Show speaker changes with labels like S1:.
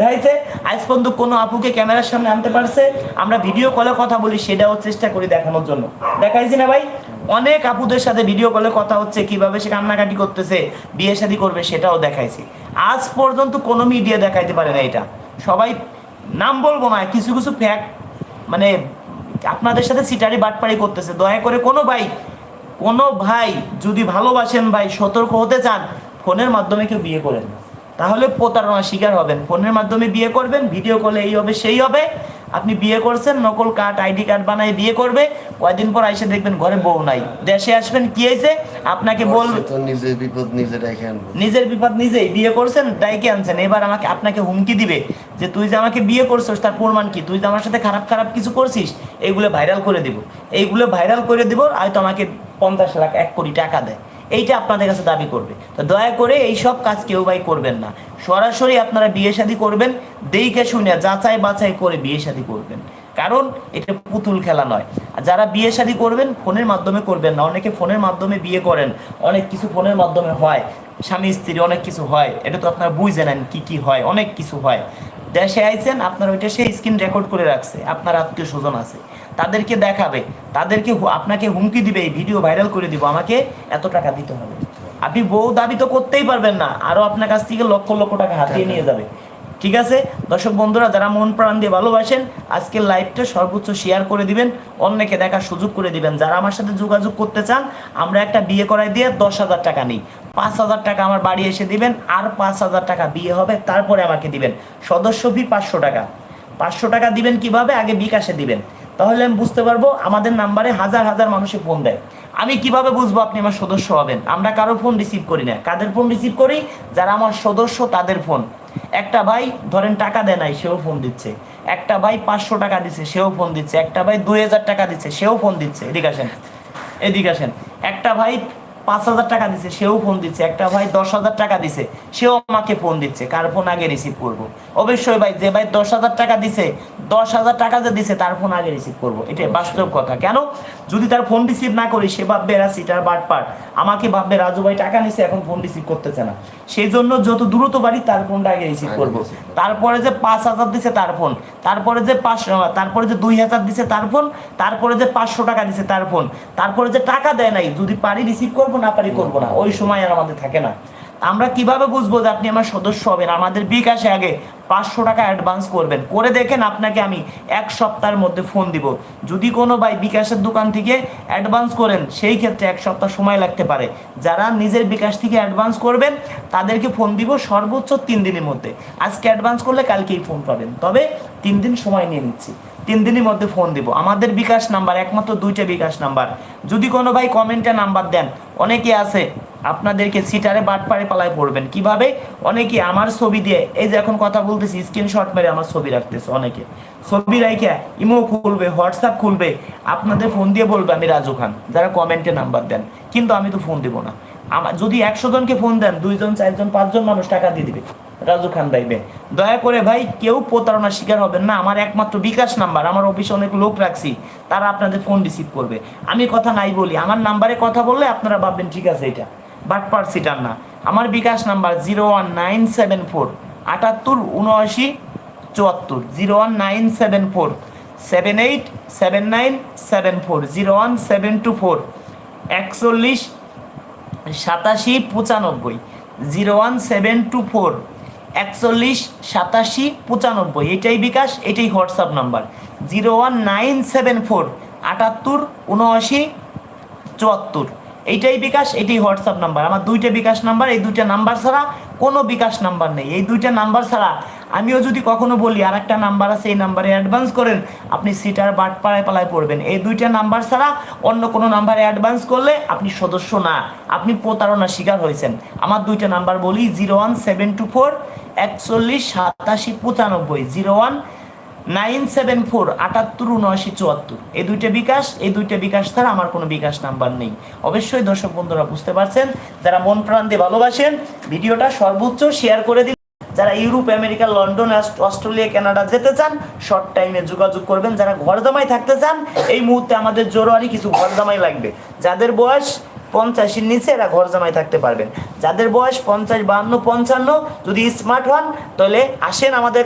S1: দেখাইছে, আজ পর্যন্ত কোনো আপুকে ক্যামেরার সামনে আনতে পারছে। আমরা ভিডিও কলে কথা বলি, সেটাও চেষ্টা করি দেখানোর জন্য। দেখাইছি না ভাই? অনেক আপুদের সাথে ভিডিও কলে কথা হচ্ছে, কীভাবে সে কান্নাকাটি করতেছে, বিয়ে শাদী করবে, সেটাও দেখাইছি। আজ পর্যন্ত কোনো মিডিয়া দেখাইতে পারে না এটা। সবাই নাম বলব না, কিছু কিছু ফ্যাক্ট মানে আপনাদের সাথে সিটারি বাটপাড়ি করতেছে। দয়া করে কোনো ভাই কোনো ভাই যদি ভালোবাসেন ভাই, সতর্ক হতে চান, ফোনের মাধ্যমে কেউ বিয়ে করেন না। তাহলে প্রতারণার শিকার হবেন। ফোনের মাধ্যমে বিয়ে করবেন ভিডিও কলে এই হবে সেই হবে। আপনি বিয়ে করছেন নকল কার্ড আইডি কার্ড বানাই বিয়ে করবে। কয়দিন পর এসে দেখবেন ঘরে বউ নাই। দেশে আসবেন কি হয়েছে? আপনাকে বলবে
S2: নিজের বিপদ নিজে
S1: নিজের বিপদ নিজেই। বিয়ে করছেন ডাইকে আনছেন। এবার আমাকে আপনাকে হুমকি দিবে যে তুই যে আমাকে বিয়ে করছিস তার প্রমাণ কি? তুই যে আমার সাথে খারাপ খারাপ কিছু করছিস এইগুলো ভাইরাল করে দিব। এইগুলো ভাইরাল করে দিব হয়তো আমাকে পঞ্চাশ লাখ এক কোটি টাকা দেয়। এইটা আপনাদের কাছে দাবি করবে। তো দয়া করে এই সব কাজ কেউ ভাই করবেন না। সরাসরি আপনারা বিয়ে শাদী করবেন দেইকে শুনে যাচাই বাছাই করে বিয়ে শাদী করবেন। কারণ এটা পুতুল খেলা নয়। আর যারা বিয়ে শাদী করবেন, ফোনের মাধ্যমে করবেন না। অনেকে ফোনের মাধ্যমে বিয়ে করেন, অনেক কিছু ফোনের মাধ্যমে হয়। স্বামী, স্ত্রী, অনেক কিছু হয়। এটা তো আপনারা বুঝে নেন কি কি হয়। অনেক কিছু হয়। দেশে আইছেন আপনার ওইটা সেই স্ক্রিন রেকর্ড করে রাখছে আপনার আত্মীয় স্বজন আছে। তাদেরকে দেখাবে তাদেরকে আপনাকে হুমকি দিবে এই ভিডিও ভাইরাল করে দিব আমাকে এত টাকা দিতে হবে। আপনি বউ দাবি তো করতেই পারবেন না আরও আপনার কাছ থেকে লক্ষ লক্ষ টাকা হাতিয়ে নিয়ে যাবে। ঠিক আছে? দর্শক বন্ধুরা, যারা মন প্রাণ দিয়ে ভালোবাসেন, আজকের লাইভটা সর্বোচ্চ শেয়ার করে দিবেন। অন্যকে দেখার সুযোগ করে দিবেন। যারা আমার সাথে যোগাযোগ করতে চান, আমরা একটা বিয়ে করাই দিয়ে দশ হাজার টাকা নিই। পাঁচ হাজার টাকা আমার বাড়ি এসে দিবেন, আর পাঁচ হাজার টাকা বিয়ে হবে, তারপরে আমাকে দিবেন। সদস্য ফি পাঁচশো টাকা। পাঁচশো টাকা দিবেন কীভাবে? আগে বিকাশে দিবেন। তাহলে আমি বুঝতে পারব, আমাদের নাম্বারে হাজার হাজার মানুষে ফোন দেয়। আমি কীভাবে বুঝব আপনি আমার সদস্য হবেন? আমরা কারও ফোন রিসিভ করি না। কাদের ফোন রিসিভ করি? যারা আমার সদস্য, তাদের ফোন একটা ভাই ধরেন টাকা দেয় নাই, সেও ফোন দিচ্ছে। একটা ভাই পাঁচশো টাকা দিচ্ছে সেও ফোন দিচ্ছে। একটা ভাই দুই হাজার টাকা দিচ্ছে, সেও ফোন দিচ্ছে। এদিকে আসেন। এদিকে আসেন। একটা ভাই পাঁচ হাজার টাকা দিচ্ছে সেও ফোন দিচ্ছে। একটা ভাই দশ হাজার টাকা দিছে সেও আমাকে ফোন দিচ্ছে কার ফোন আগে রিসিভ করব? অবশ্যই ভাই যে ভাই দশ হাজার টাকা দিছে দশ হাজার টাকা যে দিছে তার ফোন আগে রিসিভ করব। এটা বাস্তব কথা। কেন? যদি তার ফোন রিসিভ না করি সে ভাববে এরা সিটার বাট পার। আমাকে ভাববে রাজু ভাই টাকা নিছে এখন ফোন রিসিভ করতেছে না। সেই জন্য যত দ্রুত বাড়ি তার ফোনটা আগে রিসিভ করব। তারপরে যে পাঁচ হাজার দিছে তার ফোন তারপরে যে পাঁচশো তারপরে যে দুই হাজার দিছে তার ফোন তারপরে যে পাঁচশো টাকা দিছে তার ফোন তারপরে যে টাকা দেয় নাই যদি পারি রিসিভ করব না পারি করব না, ওই সময় আর আমাদের থাকে না। আমরা কীভাবে বুঝব যে আপনি আমার সদস্য হবেন? আমাদের বিকাশে আগে পাঁচশো টাকা অ্যাডভান্স করবেন। করে দেখেন আপনাকে আমি এক সপ্তাহের মধ্যে ফোন দিব। যদি কোনো ভাই বিকাশের দোকান থেকে অ্যাডভান্স করেন, সেই ক্ষেত্রে এক সপ্তাহ সময় লাগতে পারে। যারা নিজের বিকাশ থেকে অ্যাডভান্স করবেন, তাদেরকে ফোন দিব সর্বোচ্চ তিন দিনের মধ্যে। আজকে অ্যাডভান্স করলে কালকেই ফোন পাবেন। তবে তিন দিন সময় নিয়ে নিচ্ছি। তিন দিনের মধ্যে ফোন দিব। আমাদের বিকাশ নাম্বার একমাত্র দুইটা বিকাশ নাম্বার যদি কোনো ভাই কমেন্টে নাম্বার দেন অনেকে আছে, আপনাদেরকে সিটারে বাটপারে পালায় পড়বেন। কীভাবে? অনেকে আমার ছবি দিয়ে, এই যে এখন কথা বলতেছি স্ক্রিনশট মেরে আমার ছবি রাখতেছে অনেকে। ছবি রাইখা, ইমো খুলবে, হোয়াটসঅ্যাপ খুলবে, আপনাদের ফোন দিয়ে বলবে আমি রাজু খান, যারা কমেন্টে নাম্বার দেন। কিন্তু আমি তো ফোন দিব না। আমার যদি একশো জনকে ফোন দেন, দুইজন, চারজন, পাঁচজন মানুষ টাকা দিয়ে দিবে। রাজু খান ভাইবে দয়া করে ভাই, কেউ প্রতারণার শিকার হবেন না। আমার একমাত্র বিকাশ নাম্বার। আমার অফিসে অনেক লোক রাখছি। তারা আপনাদের ফোন রিসিভ করবে। আমি কথা নাই বলি। আমার নাম্বারে কথা বললে আপনারা ভাববেন, ঠিক আছে এটা। বাট পারসিটার না। আমার bKash number zero one nine seven four আটাত্তর উনআশি চুয়াত্তর। Zero one nine seven four seven eight seven nine seven four. Zero one seven two four একচল্লিশ সাতাশি পঁচানব্বই। Zero one seven two four. একচল্লিশ, সাতাশি, পঁচানব্বই। এটাই বিকাশ, এটাই WhatsApp number. Zero one nine seven four, আটাত্তর, উনআশি, চুয়াত্তর। এইটাই বিকাশ, এটাই হোয়াটসঅ্যাপ নাম্বার আমার দুইটা বিকাশ নাম্বার এই দুইটা নাম্বার ছাড়া কোনো বিকাশ নাম্বার নেই। এই দুইটা নাম্বার ছাড়া আমিও যদি কখনো বলি আর একটা নাম্বার আছে, এই নাম্বারে অ্যাডভান্স করেন, আপনি সিটার বাট পাড়ায় পালায় পড়বেন। এই দুইটা নাম্বার ছাড়া অন্য কোনো নাম্বারে অ্যাডভান্স করলে আপনি সদস্য না। আপনি প্রতারণার শিকার হয়েছেন। আমার দুইটা নাম্বার বলি zero one seven two four একচল্লিশ সাতাশি পঁচানব্বই। Zero one nine seven four, আটাত্তর, উনআশি, চুয়াত্তর। এই দুইটা বিকাশ, এই দুইটা বিকাশ ছাড়া আমার কোনো বিকাশ নাম্বার নেই। অবশ্যই দর্শক বন্ধুরা বুঝতে পারছেন, যারা মন প্রাণ দিয়ে ভালোবাসেন, ভিডিওটা সর্বোচ্চ শেয়ার করে দিন যারা Europe, America, London Australia, Canada যেতে চান শর্ট টাইমে যোগাযোগ করবেন। যারা ঘর জামাই থাকতে চান, এই মুহূর্তে আমাদের জোরোয়ারি কিছু ঘর জামাই লাগবে। যাদের বয়স পঞ্চাশের নিচে এরা ঘর জামাই থাকতে পারবেন। যাদের বয়স পঞ্চাশ, বাহান্ন, পঞ্চান্ন, যদি স্মার্ট হন, তাহলে আসেন আমাদের